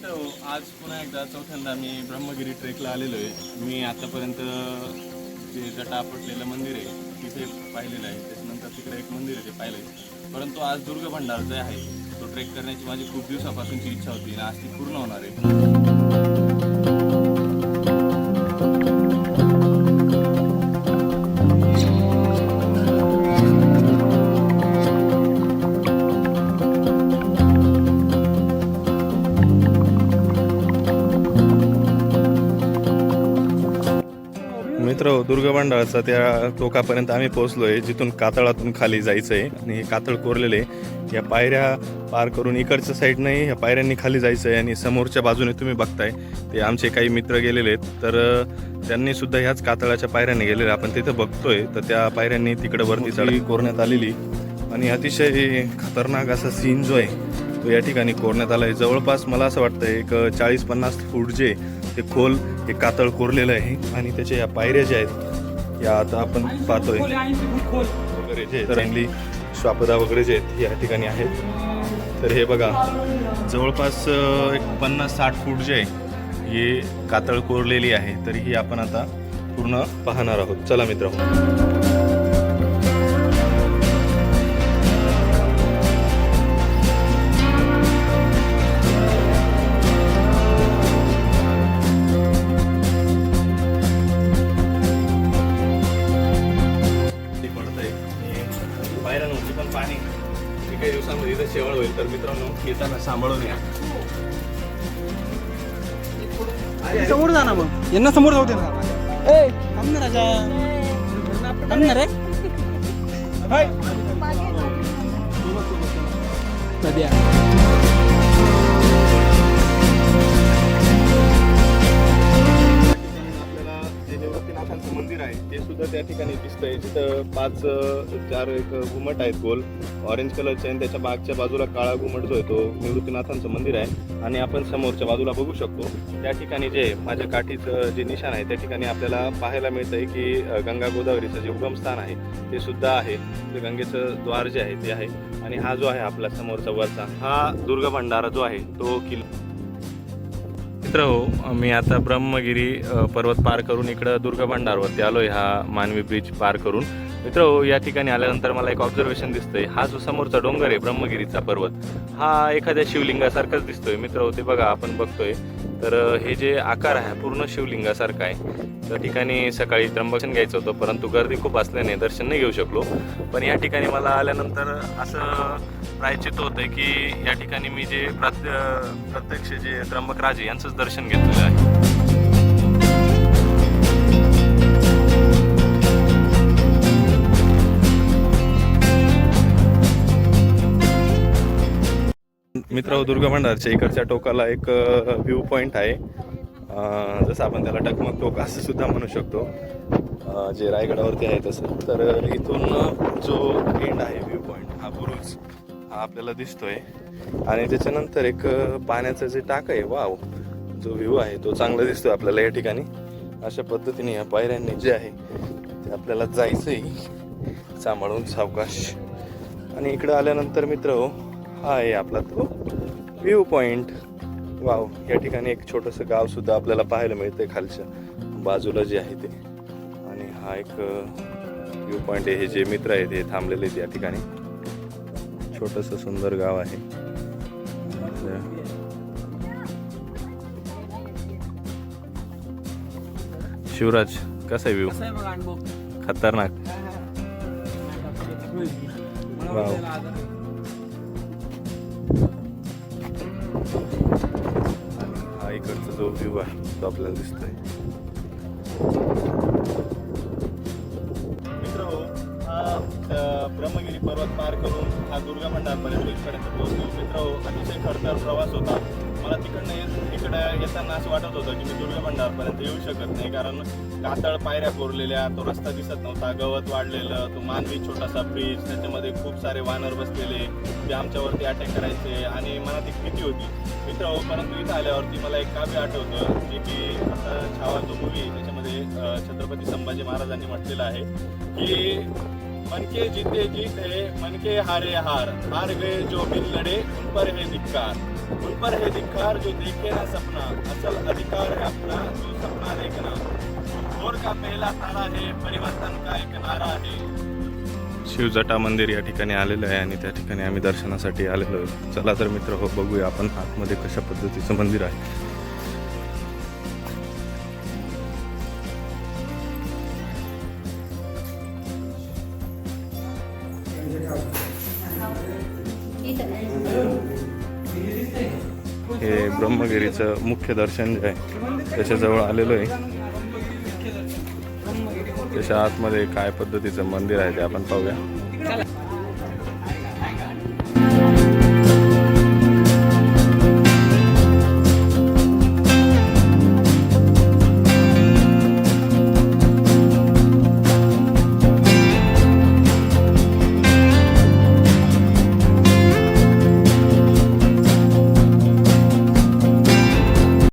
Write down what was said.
मित्र आज पुन्हा एकदा चौथ्यांदा मी ब्रह्मगिरी ट्रेकला आलेलो आहे. मी आतापर्यंत जे जटा आपटलेलं मंदिर आहे तिथे पाहिलेलं आहे. त्याच्यानंतर तिकडे एक मंदिर आहे ते पाहिलं आहे परंतु आज दुर्ग भंडार जे आहे तो ट्रेक करण्याची माझी खूप दिवसापासूनची इच्छा होती आणि आज ती पूर्ण होणार आहे. मित्र दुर्गभांडाळचा त्या टोकापर्यंत आम्ही पोहोचलो आहे जिथून कातळातून खाली जायचं आहे आणि हे कातळ कोरलेले. या पायऱ्या पार करून इकडच्या साईडने या पायऱ्यांनी खाली जायचं आहे आणि समोरच्या बाजूने तुम्ही बघताय. ते आमचे काही मित्र गेलेले आहेत तर त्यांनी सुद्धा ह्याच कातळाच्या पायऱ्याने गेलेले. आपण तिथं बघतोय तर त्या पायऱ्यांनी तिकडं वरती चढी. कोरण्यात आलेली. आणि अतिशय खतरनाक असा सीन जो आहे तो या ठिकाणी कोरण्यात आला आहे जवळपास मला असं वाटतं एक चाळीस पन्नास फूट जे ते खोल हे कातळ कोरलेलं आहे आणि त्याच्या या पायऱ्या ज्या आहेत या आता आपण पाहतोय. वगैरे जे चांगली श्वापदा वगैरे जे आहेत या ठिकाणी आहेत. तर हे बघा जवळपास एक पन्नास साठ फूट जे आहे हे कातळ कोरलेली आहे. तर ही आपण आता पूर्ण पाहणार आहोत. चला मित्र आणि पायऱ्यांवरती पण पाणी. हे काही दिवसांमध्ये इथं शेवळ होईल तर मित्रांनो येताना सांभाळून या. समोर जा ना मग. यांना समोर जाऊ दे ना. ए थांब ना राजा. थांब ना रे. हाय. नद्या. सुद्धा त्या ठिकाणी दिसतंय. जिथं पाच चार एक घुमट आहेत गोल. ऑरेंज कलरचे आणि त्याच्या मागच्या बाजूला काळा घुमट जो आहे तो निवृत्तीनाथांचं मंदिर आहे. आणि आपण समोरच्या बाजूला बघू शकतो. त्या ठिकाणी जे माझ्या काठीचं जे निशाण आहे त्या ठिकाणी आपल्याला पाहायला मिळतंय की गंगा गोदावरीचं जे उगमस्थान आहे ते सुद्धा आहे. ते गंगेचं द्वार जे आहे ते आहे. आणि हा जो आहे आपला समोरचा वरचा हा दुर्ग भंडारा जो आहे तो किल्ला मित्र हो मी आता ब्रह्मगिरी पर्वत पार करून इकडं दुर्ग भंडारवरती आलोय हा मानवी ब्रिज पार करून. मित्र हो या ठिकाणी आल्यानंतर मला एक ऑब्झर्वेशन दिसतंय. हा जो समोरचा डोंगर आहे ब्रह्मगिरीचा पर्वत हा एखाद्या शिवलिंगासारखाच दिसतोय. मित्र ते बघा आपण बघतोय. तर हे जे आकार आहे पूर्ण शिवलिंगासारखा आहे. त्या ठिकाणी सकाळी त्र्यंबक्षण घ्यायचं होतं परंतु गर्दी खूप असल्याने दर्शन नाही घेऊ शकलो. पण या ठिकाणी मला आल्यानंतर असं प्रायचित होतंय की या ठिकाणी मी जे प्रत्य प्रत्यक्ष जे त्र्यंबक राजे यांचंच दर्शन घेतलेलं आहे. मित्र दुर्गा भंडारच्या इकडच्या टोकाला एक व्ह्यू पॉईंट आहे. जसं आपण त्याला टकमक टोक असं सुद्धा म्हणू शकतो. जे रायगडावरती आहे तसं. तर इथून जो एंड आहे व्ह्यू पॉईंट हा बुरुज हा आपल्याला दिसतोय. आणि त्याच्यानंतर एक पाण्याचं जे टाक आहे वाव जो व्ह्यू आहे तो चांगला दिसतोय आपल्याला या ठिकाणी. अशा पद्धतीने या पायऱ्यांनी जे आहे ते आपल्याला जायचंही सांभाळून सावकाश. आणि इकडं आल्यानंतर मित्र हो आहे आपला तो. व्ह्यू पॉइंट वाव या ठिकाणी एक छोटंसं गाव सुद्धा आपल्याला पाहायला मिळतंय खालच्या बाजूला जे आहे ते. आणि हा एक व्ह्यू पॉइंट आहे. हे जे मित्र आहेत हे थांबलेले आहेत या ठिकाणी. छोटंसं सुंदर गाव आहे. शिवराज कसा आहे व्ह्यू खतरनाक. वाव. हा इकडचा जो व्ह्यू आहे तो आपल्याला दिसतोय. मित्र हो, हा ब्रह्मगिरी पर्वत पार करून हा दुर्गा मंडळापर्यंत इथपर्यंत पोहोचलो. मित्र हो, अतिशय खडतर प्रवास होता. येत येताना असं वाटत होतं की मी दुर्गा भंडारपर्यंत येऊ शकत नाही कारण कातळ पायऱ्या कोरलेल्या तो रस्ता दिसत नव्हता गवत वाढलेलं तो मानवी छोटासा ब्रिज त्याच्यामध्ये खूप सारे वानर बसलेले ते आमच्यावरती अटॅक करायचे. आणि मनात एक भीती होती. मित्र हो परंतु इथं आल्यावरती मला एक काव्य आठवतं जे की आता छावा जो मूवी त्याच्यामध्ये छत्रपती संभाजी महाराजांनी म्हटलेलं आहे की मनके जीते जीत है मन हारे हार हार गए जो बिन लढे उन पर है धिक्कार. उन पर है धिक्कार जो देखे ना सपना असल अधिकार है अपना जो सपना देखना। भोर का पहला तारा है परिवर्तन का एक नारा है। शिवजटा मंदिर या ठिकाणी आलेलं आहे आणि त्या ठिकाणी आम्ही दर्शनासाठी आलेलो आहे. चला तर मित्र हो बघूया आपण आतमध्ये कशा पद्धतीचं मंदिर आहे. हे ब्रह्मगिरीचं मुख्य दर्शन जे आहे त्याच्याजवळ आलेलो आहे. त्याच्या आतमध्ये काय पद्धतीचं मंदिर आहे ते आपण पाहूया.